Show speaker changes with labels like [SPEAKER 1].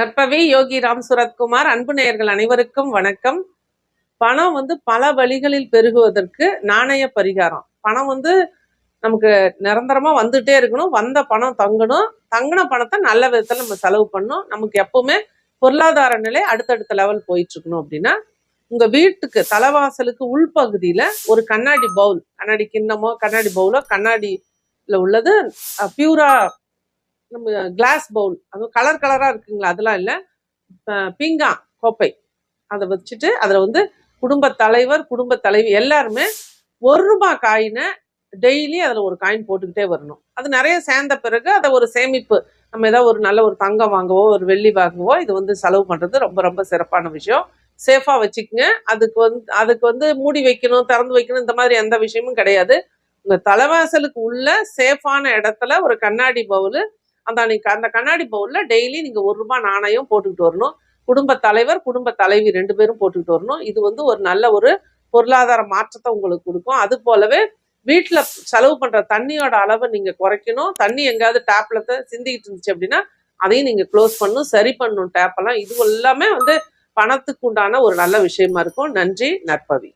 [SPEAKER 1] நற்பவி யோகி ராம் சுரத்குமார். அன்பு நேயர்கள் அனைவருக்கும் வணக்கம். பணம் வந்து பல வழிகளில் பெருகுவதற்கு நாணய பரிகாரம். பணம் வந்து நமக்கு நிரந்தரமா வந்துட்டே இருக்கணும். வந்த பணம் தங்கணும். தங்கின பணத்தை நல்ல விதத்துல நம்ம செலவு பண்ணணும். நமக்கு எப்பவுமே பொருளாதார நிலை அடுத்தடுத்த லெவல் போயிட்டு இருக்கணும் அப்படின்னா உங்க வீட்டுக்கு தலைவாசலுக்கு உள்பகுதியில ஒரு கண்ணாடி பவுல் கண்ணாடி கிண்ணமோ கண்ணாடி பவுலோ கண்ணாடியில் உள்ளது பியூரா நம்ம கிளாஸ் பவுல் அதுவும் கலர் கலரா இருக்குங்களா? அதெல்லாம் இல்லை. பீங்கா கோப்பை. அதை வச்சுட்டு அதில் வந்து குடும்ப தலைவர் குடும்ப தலைவி எல்லாருமே ஒரு ரூபாய் காயினை டெய்லி அதில் ஒரு காயின் போட்டுக்கிட்டே வரணும். அது நிறைய சேர்ந்த பிறகு அதை ஒரு சேமிப்பு. நம்ம ஏதாவது ஒரு நல்ல ஒரு தங்கம் வாங்கவோ ஒரு வெள்ளி வாங்கவோ இது வந்து செலவு பண்ணுறது ரொம்ப ரொம்ப சிறப்பான விஷயம். சேஃபாக வச்சுக்கோங்க. அதுக்கு வந்து அதுக்கு வந்து மூடி வைக்கணும் திறந்து வைக்கணும் இந்த மாதிரி எந்த விஷயமும் கிடையாது. உங்கள் தலைவாசலுக்கு உள்ள சேஃபான இடத்துல ஒரு கண்ணாடி பவுல் அந்த அந்த கண்ணாடி பவுலில் டெய்லி நீங்கள் ஒரு ரூபாய் நாணயம் போட்டுக்கிட்டு வரணும். குடும்ப தலைவர் குடும்ப தலைவி ரெண்டு பேரும் போட்டுக்கிட்டு வரணும். இது வந்து ஒரு நல்ல ஒரு பொருளாதார மாற்றத்தை உங்களுக்கு கொடுக்கும். அது போலவே வீட்டில் செலவு பண்ணுற தண்ணியோட அளவை நீங்கள் குறைக்கணும். தண்ணி எங்கேயாவது டேப்ல சிந்திக்கிட்டு இருந்துச்சு அப்படின்னா அதையும் நீங்கள் க்ளோஸ் பண்ணணும் சரி பண்ணணும் டேப்பெல்லாம் இது எல்லாமே வந்து பணத்துக்கு உண்டான ஒரு நல்ல விஷயமா இருக்கும். நன்றி நற்பவி